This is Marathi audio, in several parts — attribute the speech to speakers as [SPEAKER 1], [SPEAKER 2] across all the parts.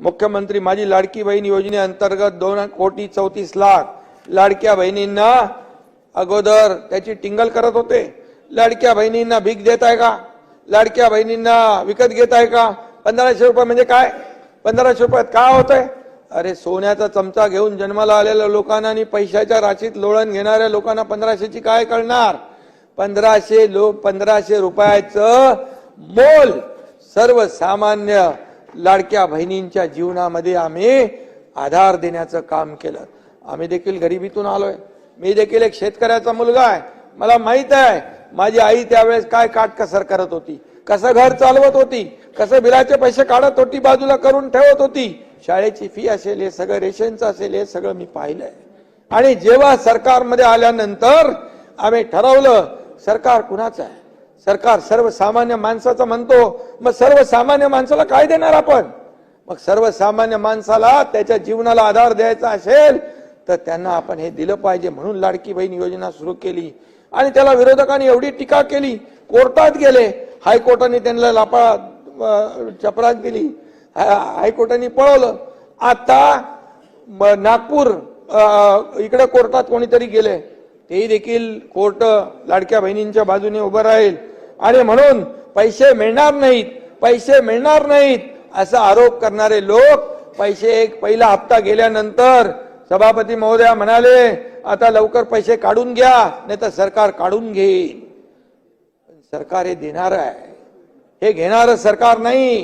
[SPEAKER 1] मुख्यमंत्री माझी लाडकी बहीण योजनेअंतर्गत दोन कोटी चौतीस लाख लाडक्या बहिणींना अगोदर त्याची टिंगल करत होते. लाडक्या बहिणींना भीक देत आहे का? लाडक्या बहिणींना विकत घेत आहे का? पंधराशे रुपये म्हणजे काय? पंधराशे रुपयात काय होतंय? अरे सोन्याचा चमचा घेऊन जन्माला आलेल्या लोकांना आणि पैशाच्या राशीत लोळण घेणाऱ्या लोकांना पंधराशेची काय कळणार? पंधराशे लो पंधराशे रुपयाचं मोल सर्वसामान्य लाडक्या बहिणींच्या जीवनामध्ये आम्ही आधार देण्याचं काम केलं. आम्ही देखील गरिबीतून आलोय. मी देखील एक शेतकऱ्याचा मुलगा आहे. मला माहीत आहे माझी आई त्यावेळेस काय काटकसर करत होती कसं घर चालवत होती कसं बिलाचे पैसे काढत होती बाजूला करून ठेवत होती. शाळेची फी असेल हे सगळं रेशनचं असेल हे सगळं मी पाहिलंय. आणि जेव्हा सरकारमध्ये आल्यानंतर आम्ही ठरवलं सरकार कुणाचं आहे? सरकार सर्वसामान्य माणसाचं म्हणतो मग सर्वसामान्य माणसाला काय देणार आपण? मग सर्वसामान्य माणसाला त्याच्या जीवनाला आधार द्यायचा असेल तर त्यांना आपण हे दिलं पाहिजे म्हणून लाडकी बहीण योजना सुरू केली. आणि त्याला विरोधकांनी एवढी टीका केली कोर्टात गेले हायकोर्टाने त्यांना लापा चपरात दिली. हायकोर्टाने पळवलं. आता नागपूर इकडे कोर्टात कोणीतरी गेले. तेही देखील कोर्ट लाडक्या बहिणींच्या बाजूने उभं राहील. आणि म्हणून पैसे मिळणार नाहीत पैसे मिळणार नाहीत असा आरोप करणारे लोक पैसे एक पहिला हप्ता गेल्यानंतर सभापती महोदया म्हणाले आता लवकर पैसे काढून घ्या नाही तर सरकार काढून घेईल सरकार हे देणार आहे. हे घेणारं सरकार नाही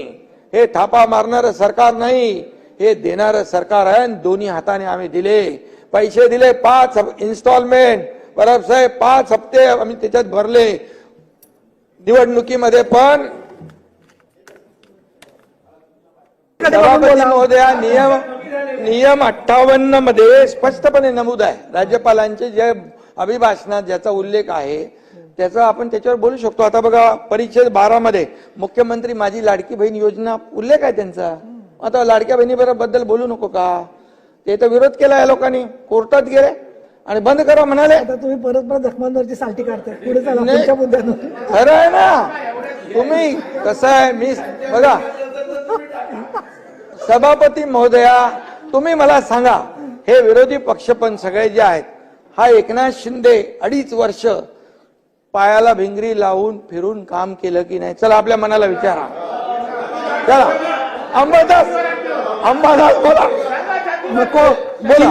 [SPEAKER 1] हे थापा मारणारं सरकार नाही हे देणारं सरकार आहे आणि दोन्ही हाताने आम्ही दिले. पैसे दिले पाच इन्स्टॉलमेंट परब साहेब पाच हप्ते आम्ही त्याच्यात भरले. निवडणुकीमध्ये पण सभापती महोदया नियम नियम अठ्ठावन्नमध्ये स्पष्टपणे नमूद आहे. राज्यपालांचे जे अभिभाषणात ज्याचा उल्लेख आहे त्याचा आपण त्याच्यावर बोलू शकतो. आता बघा परिच्छेद बारा मध्ये मुख्यमंत्री माझी लाडकी बहीण योजना उल्लेख आहे त्यांचा. आता लाडक्या बहिणी बद्दल बोलू नको का? ते तर विरोध केला या लोकांनी. कोर्टात गेले. आणि बंद करा म्हणाले.
[SPEAKER 2] आता तुम्ही परत परत जखमांवरची साल्टी काढताय. पुढे चला
[SPEAKER 1] नाही.
[SPEAKER 2] पुढच्या मुद्द्यानं.
[SPEAKER 1] खरं आहे ना. तुम्ही कसं आहे मी बघा. सभापती महोदया तुम्ही मला सांगा हे विरोधी पक्ष पण सगळे जे आहेत हा एकनाथ शिंदे अडीच वर्ष पायाला भिंगरी लावून फिरून काम केलं की नाही? चला आपल्या मनाला विचारा. चला. अंबादास अंबादास बोला.
[SPEAKER 2] नको
[SPEAKER 1] बोला.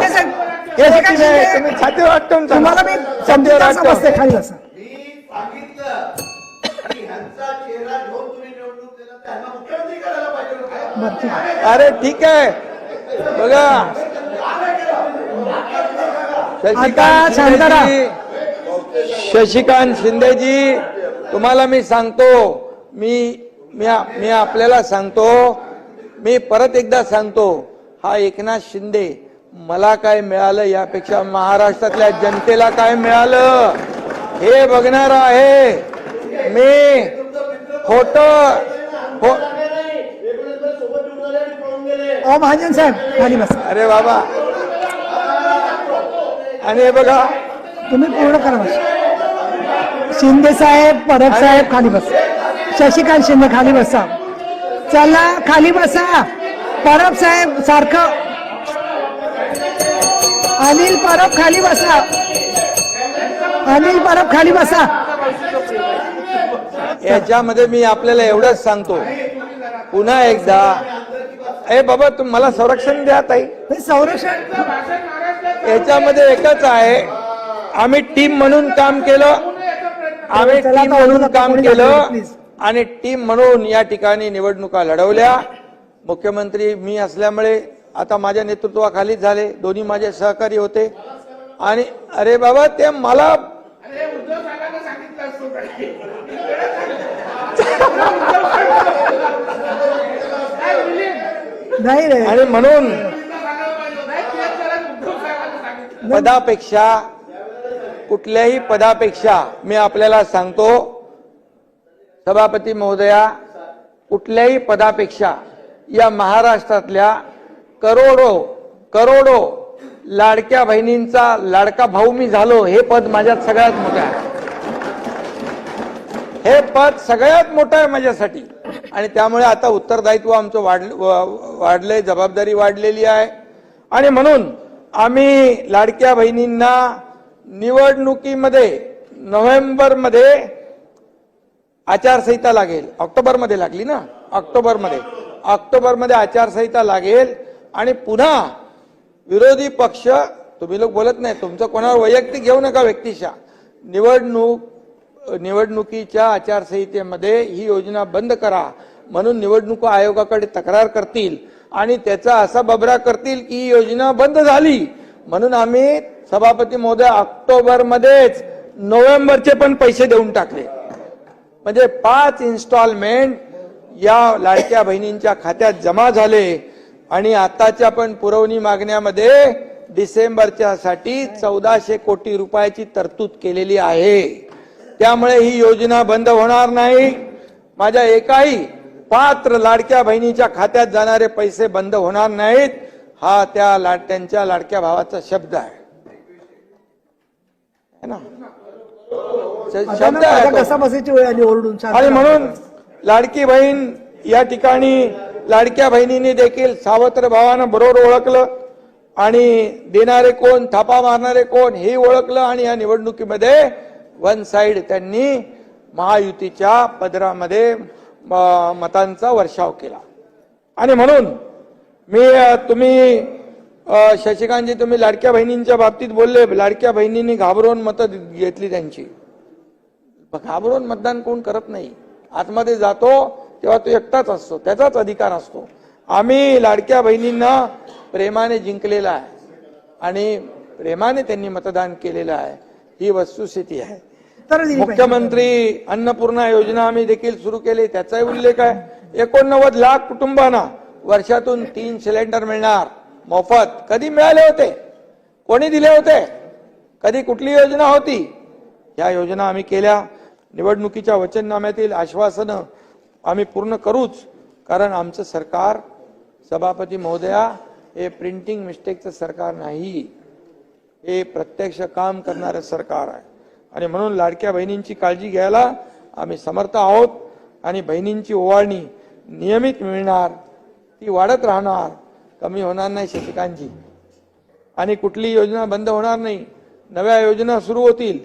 [SPEAKER 1] हे नाही. तुम्ही छातीवर.
[SPEAKER 2] तुम्हाला मी खाली असं.
[SPEAKER 1] अरे ठीक आहे बघा
[SPEAKER 2] आता
[SPEAKER 1] शशिकांत. शिंदेजी शशिकांत शिंदेजी तुम्हाला मी सांगतो मी मी मी आपल्याला सांगतो मी परत एकदा सांगतो हा एकनाथ शिंदे मला काय मिळालं यापेक्षा महाराष्ट्रातल्या जनतेला काय मिळालं? हे बघणार आहे. मी खोट हो
[SPEAKER 2] महाजन साहेब खाली बस.
[SPEAKER 1] अरे बाबा. आणि हे बघा.
[SPEAKER 2] तुम्ही पूर्ण करा बस. शिंदे साहेब परब साहेब खाली बस. शशिकांत शिंदे खाली बसा. चला खाली बसा. परब साहेब सारखं अनिल परब खाली बसा. अनिल परब खाली बसा.
[SPEAKER 1] याच्यामध्ये मी आपल्याला एवढंच सांगतो. पुन्हा एकदा ए बाबा तुम मला संरक्षण द्या ताई.
[SPEAKER 2] संरक्षण?
[SPEAKER 1] याच्यामध्ये एकच आहे आम्ही टीम म्हणून काम केलं. आम्ही टीम म्हणून काम केलं. आणि टीम म्हणून या ठिकाणी निवडणुका लढवल्या. मुख्यमंत्री मी असल्यामुळे आता माझ्या नेतृत्वाखालीच झाले. दोन्ही माझे सहकारी होते. आणि अरे बाबा ते मला
[SPEAKER 2] नाही रे.
[SPEAKER 1] आणि म्हणून पदापेक्षा कुठल्याही पदापेक्षा मी आपल्याला सांगतो सभापती महोदया कुठल्याही पदापेक्षा या महाराष्ट्रातल्या करोडो करोडो लाडक्या बहिणींचा लाडका भाऊ मी झालो हे पद माझ्यात सगळ्यात मोठं आहे. हे पद सगळ्यात मोठं आहे माझ्यासाठी. आणि त्यामुळे आता उत्तरदायित्व आमचं वाढ वाढलंय जबाबदारी वाढलेली आहे. आणि म्हणून आम्ही लाडक्या बहिणींना निवडणुकीमध्ये नोव्हेंबरमध्ये आचारसंहिता लागेल. ऑक्टोबरमध्ये लागली ना? ऑक्टोबरमध्ये. ऑक्टोबरमध्ये आचारसंहिता लागेल. आणि पुन्हा विरोधी पक्ष तुम्ही लोक बोलत नाही तुमचं कोणावर वैयक्तिक घेऊ नका व्यक्तिशा निवडणूक निवडणुकीच्या आचारसंहितेमध्ये ही योजना बंद करा. म्हणून निवडणूक आयोगाकडे तक्रार करतील आणि त्याचा असा बबरा करतील की ही योजना बंद झाली. म्हणून आम्ही सभापती महोदय ऑक्टोबरमध्येच नोव्हेंबरचे पण पैसे देऊन टाकले. म्हणजे पाच इन्स्टॉलमेंट या लाडक्या बहिणींच्या खात्यात जमा झाले. आणि आताच्या पण पुरवणी मागण्यामध्ये डिसेंबरच्या साठी चौदाशे कोटी रुपयाची तरतूद केलेली आहे. त्यामुळे ही योजना बंद होणार नाही. माझ्या एकाही पात्र लाडक्या बहिणीच्या खात्यात जाणारे पैसे बंद होणार नाहीत. हा त्या लाड त्यांच्या लाडक्या भावाचा शब्द आहे. है ना? शब्द आहे आणि. म्हणून लाडकी बहीण या ठिकाणी लाडक्या बहिणींनी देखील सावत्र भावानं बरोबर ओळखलं आणि देणारे कोण थापा मारणारे कोण हे ओळखलं आणि या निवडणुकीमध्ये वन साईड त्यांनी महायुतीच्या पदरामध्ये मतांचा वर्षाव केला. आणि म्हणून मी तुम्ही शशिकांतजी तुम्ही लाडक्या बहिणींच्या बाबतीत बोलले लाडक्या बहिणींनी घाबरून मतं घेतली त्यांची. घाबरून मतदान कोण करत नाही. आतमध्ये जातो तेव्हा तो एकटाच असतो त्याचाच अधिकार असतो. आम्ही लाडक्या बहिणींना प्रेमाने जिंकलेला आहे आणि प्रेमाने त्यांनी मतदान केलेलं आहे. ही वस्तुस्थिती आहे. मुख्यमंत्री अन्नपूर्णा योजना आम्ही देखील सुरू केली. त्याचाही उल्लेख आहे. एकोणनव्वद लाख कुटुंबांना वर्षातून तीन सिलेंडर मिळणार. मोफत. कधी मिळाले होते? कोणी दिले होते? कधी कुठली योजना होती? या योजना आम्ही केल्या. निवडणुकीच्या वचननाम्यातील आश्वासनं आम्ही पूर्ण करूच कारण आमचं सरकार सभापती महोदया हे प्रिंटिंग मिस्टेकचं सरकार नाही. हे प्रत्यक्ष काम करणारं सरकार आहे. आणि म्हणून लाडक्या बहिणींची काळजी घ्यायला आम्ही समर्थ आहोत आणि बहिणींची ओवाळणी नियमित मिळणार ती वाढत राहणार कमी होणार नाही शशिकांतजी आणि कुठली योजना बंद होणार नाही. नव्या योजना सुरू होतील.